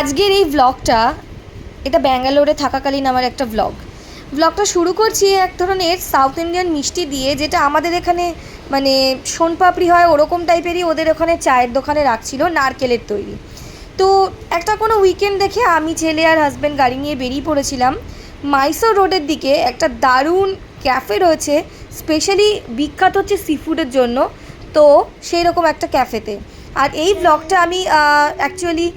আজকের এই ব্লগটা এটা ব্যাঙ্গালোরে থাকাকালীন আমার একটা ব্লগ ব্লগটা শুরু করছি এক ধরনের সাউথ ইন্ডিয়ান মিষ্টি দিয়ে, যেটা আমাদের এখানে মানে সোনপাপড়ি হয় ওরকম টাইপেরই ওদের ওখানে চায়ের দোকানে রাখছিল, নারকেলের তৈরি। তো একটা কোনো উইকেন্ড দেখে আমি, ছেলে আর হাজব্যান্ড গাড়ি নিয়ে বেরিয়ে পড়েছিলাম মাইসোর রোডের দিকে। একটা দারুণ ক্যাফে রয়েছে স্পেশালি বিখ্যাত হচ্ছে সি ফুডের জন্য। তো সেই রকম একটা ক্যাফেতে আর এই ব্লগটা আমি অ্যাকচুয়ালি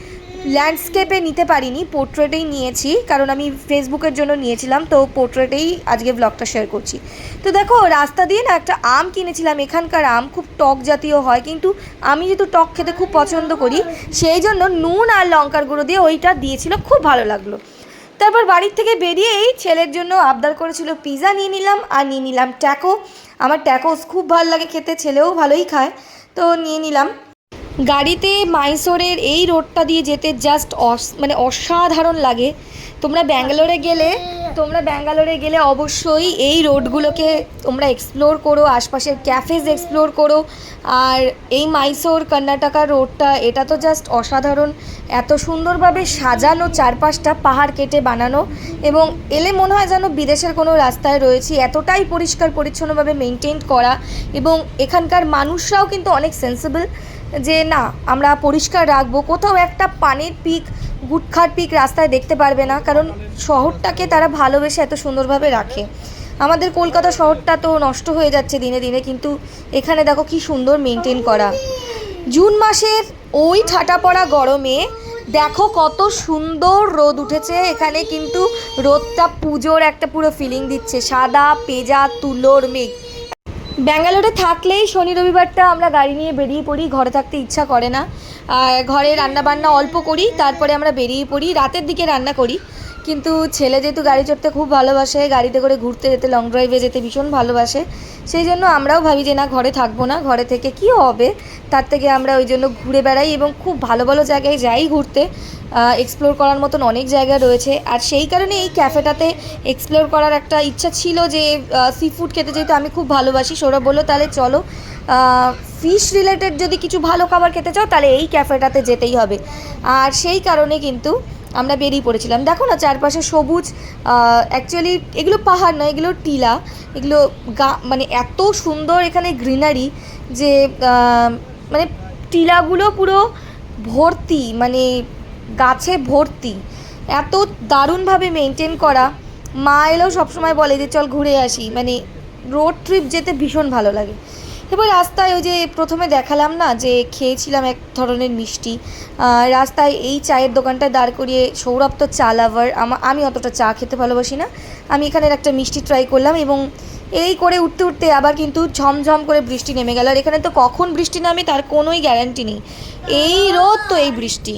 ল্যান্ডস্কেপে নিতে পারিনি পোর্ট্রেটেই নিয়েছি, কারণ আমি ফেসবুকের জন্য নিয়েছিলাম, তো পোর্ট্রেটেই আজকে ব্লগটা শেয়ার করছি। তো দেখো, রাস্তা দিয়ে না একটা আম কিনেছিলাম, এখানকার আম খুব টক জাতীয় হয়, কিন্তু আমি যেহেতু টক খেতে খুব পছন্দ করি, সেই জন্য নুন আর লঙ্কার গুঁড়ো দিয়ে ওইটা দিয়েছিল, খুব ভালো লাগল। তারপর বাড়ির থেকে বেরিয়েই ছেলের জন্য আবদার করেছিল পিৎজা নিয়ে নিলাম, আর নিয়ে নিলাম ট্যাকো আমার ট্যাকোস খুব ভালো লাগে খেতে, ছেলেও ভালোই খায়, তো নিয়ে নিলাম। গাড়িতে মাইসোরের এই রোডটা দিয়ে যেতে জাস্ট অস মানে অসাধারণ লাগে। তোমরা ব্যাঙ্গালোরে গেলে, তোমরা ব্যাঙ্গালোরে গেলে অবশ্যই এই রোডগুলোকে তোমরা এক্সপ্লোর করো, আশপাশের ক্যাফেজ এক্সপ্লোর করো। আর এই মাইসোর কর্ণাটকা রোডটা, এটা তো জাস্ট অসাধারণ। এত সুন্দরভাবে সাজানো চারপাশটা, পাহাড় কেটে বানানো এবং এলে মনে হয় যেন বিদেশের কোনো রাস্তায় রয়েছি। এতটাই পরিষ্কার, পরিচ্ছন্নভাবে মেনটেন করা এবং এখানকার মানুষরাও কিন্তু অনেক সেন্সিবল যে না, আমরা পরিষ্কার রাখব। কোথাও একটা পানির পিক গুটখার পিক রাস্তায় দেখতে পারবে না, কারণ শহরটাকে তারা ভালোবেসে এত সুন্দরভাবে রাখে। আমাদের কলকাতা শহরটা তো নষ্ট হয়ে যাচ্ছে দিনে দিনে, কিন্তু এখানে দেখো কি সুন্দর মেনটেন করা। জুন মাসের ওই ঠাটা পড়া গরমে দেখো কত সুন্দর রোদ উঠেছে, এখানে কিন্তু রোদটা পুজোর একটা পুরো ফিলিং দিচ্ছে। সাদা, পেজা, তুলোর মেঘ। ব্যাঙ্গালোরে থাকলেই শনি রবিবারটা আমরা গাড়ি নিয়ে বেরিয়ে পড়ি, ঘরে থাকতে ইচ্ছা করে না। ঘরে রান্না বান্না অল্প করি, তারপরে আমরা বেরিয়ে পড়ি, রাতের দিকে রান্না করি। কিন্তু ছেলে যেহেতু গাড়ি চড়তে খুব ভালোবাসে, গাড়িতে করে ঘুরতে যেতে লং ড্রাইভে যেতে ভীষণ ভালোবাসে, সেই জন্য আমরাও ভাবি যে না, ঘরে থাকব না, ঘরে থেকে কি হবে? তার থেকে আমরা ওই জন্য ঘুরে বেড়াই এবং খুব ভালো ভালো জায়গায় যাই ঘুরতে। এক্সপ্লোর করার মতন অনেক জায়গা রয়েছে। আর সেই কারণে এই ক্যাফেটাতে এক্সপ্লোর করার একটা ইচ্ছা ছিল যে সি ফুড খেতে যেহেতু আমি খুব ভালোবাসি, সৌরভ বলল, তাহলে চলো ফিশ রিলেটেড যদি কিছু ভালো খাবার খেতে চাও, তাহলে এই ক্যাফেটাতে যেতেই হবে। আর সেই কারণে কিন্তু আমরা বেরিয়ে পড়েছিলাম। দেখো না, চারপাশে সবুজ অ্যাকচুয়ালি এগুলো পাহাড় নয়, এগুলো টিলা। এগুলো গা মানে এত সুন্দর এখানে গ্রিনারি যে মানে টিলাগুলো পুরো ভর্তি মানে গাছে ভর্তি। এত দারুণভাবে মেনটেন করা। মা এলেও সবসময় বলে যে, চল ঘুরে আসি। মানে রোড ট্রিপ যেতে ভীষণ ভালো লাগে। এবার রাস্তায় ওই যে প্রথমে দেখালাম না যে খেয়েছিলাম এক ধরনের মিষ্টি। রাস্তায় এই চায়ের দোকানটা দাঁড় করিয়ে সৌরভ তো চা লাভার আমি অতটা চা খেতে ভালোবাসি না। আমি এখানের একটা মিষ্টি ট্রাই করলাম এবং এই করে উঠতে উঠতে আবার কিন্তু ঝমঝম করে বৃষ্টি নেমে গেল। আর এখানে তো কখন বৃষ্টি নামে তার কোনোই গ্যারান্টি নেই। এই রোদ তো এই বৃষ্টি।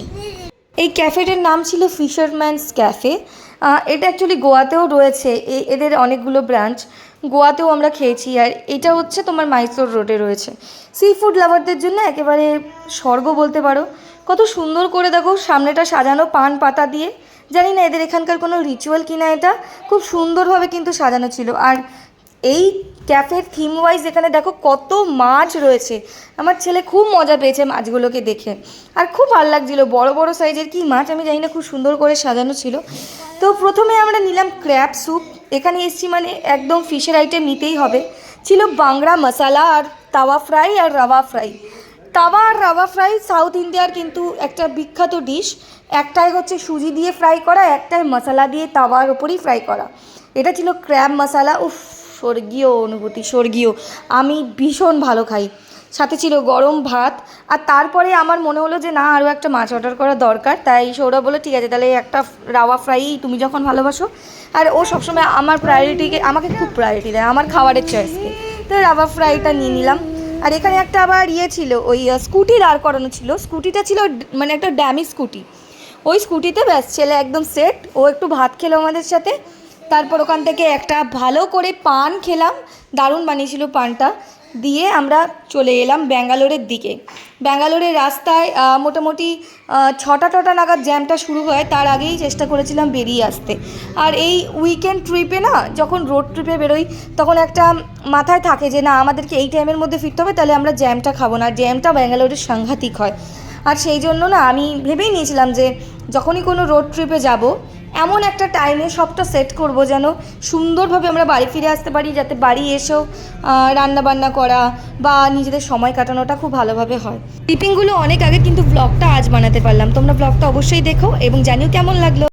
এই ক্যাফেটার নাম ছিল ফিশারম্যানস ক্যাফে এটা অ্যাকচুয়ালি গোয়াতেও রয়েছে। এদের অনেকগুলো ব্রাঞ্চ। গোয়াতেও আমরা খেয়েছি আর এটা হচ্ছে তোমার মাইসোর রোডে রয়েছে। সি ফুড লাভারদের জন্য একেবারে স্বর্গ বলতে পারো। কত সুন্দর করে দেখো সামনেটা সাজানো পান পাতা দিয়ে। জানি না এদের এখানকার কোনো রিচুয়াল কিনা এটা। খুব সুন্দরভাবে কিন্তু সাজানো ছিল। আর এই ক্যাফের থিম ওয়াইজ এখানে দেখো কত মাছ রয়েছে। আমার ছেলে খুব মজা পেয়েছে মাছগুলোকে দেখে। আর খুব ভালো লাগছিল। বড় বড় সাইজের কি মাছ আমি জানি না, খুব সুন্দর করে সাজানো ছিল। তো প্রথমে আমরা নিলাম ক্র্যাব স্যুপ এখানে এসছি মানে একদম ফিশের আইটেম নিতেই হবে। ছিল বাংলা মশালা আর তাওয়া ফ্রাই আর রাওয়া ফ্রাই। তাওয়া আর রাওয়া ফ্রাই সাউথ ইন্ডিয়ার কিন্তু একটা বিখ্যাত ডিশ একটাই হচ্ছে সুজি দিয়ে ফ্রাই করা, একটাই মশলা দিয়ে তাওয়ার ওপরই ফ্রাই করা। এটা ছিল ক্র্যাব মশালা। উফ, স্বর্গীয় অনুভূতি, স্বর্গীয়। আমি ভীষণ ভালো খাই। সাথে ছিল গরম ভাত। আর তারপরে আমার মনে হলো যে, না আরও একটা মাছ অর্ডার করা দরকার। তাই সৌরভ বলে ঠিক আছে, তাহলে একটা রাওয়া ফ্রাই তুমি যখন ভালোবাসো। আর ও সবসময় আমার প্রায়োরিটিকে আমাকে খুব প্রায়োরিটি দেয়, আমার খাবারের চয়েসকে তো রাওয়া ফ্রাইটা নিয়ে নিলাম। আর এখানে একটা আবার ইয়ে ছিল, ওই স্কুটি দাঁড় করানো ছিল। স্কুটিটা ছিল মানে একটা ড্যামি স্কুটি ওই স্কুটিতে ব্যাস, ছেলে একদম সেট ও একটু ভাত খেলো আমাদের সাথে। তারপর ওখান থেকে একটা ভালো করে পান খেলাম। দারুণ বানিয়েছিল পানটা। দিয়ে আমরা চলে এলাম ব্যাঙ্গালোরের দিকে। ব্যাঙ্গালোরের রাস্তায় মোটামুটি ছটা টটা নাগাদ জ্যামটা শুরু হয়, তার আগেই চেষ্টা করেছিলাম বেরিয়ে আসতে। আর এই উইকেন্ড ট্রিপে না, যখন রোড ট্রিপে বেরোই, তখন একটা মাথায় থাকে যে না, আমাদেরকে এই টাইমের মধ্যে ফিরতে হবে, তাহলে আমরা জ্যামটা খাব না। জ্যামটা ব্যাঙ্গালোরের সাংঘাতিক হয়। আর সেই জন্য না, আমি ভেবেই নিয়েছিলাম যে, যখনই কোনো রোড ট্রিপে যাব এমন একটা টাইমে সবটা সেট করব যেন সুন্দরভাবে আমরা বাড়ি ফিরে আসতে পারি, যাতে বাড়ি এসেও রান্না বান্না করা বা নিজেদের সময় কাটানোটা খুব ভালোভাবে হয়। ক্লিপিংগুলো অনেক আগে কিন্তু ব্লগটা আজ বানাতে পারলাম। তোমরা ব্লগটা অবশ্যই দেখো এবং জানিও কেমন লাগল।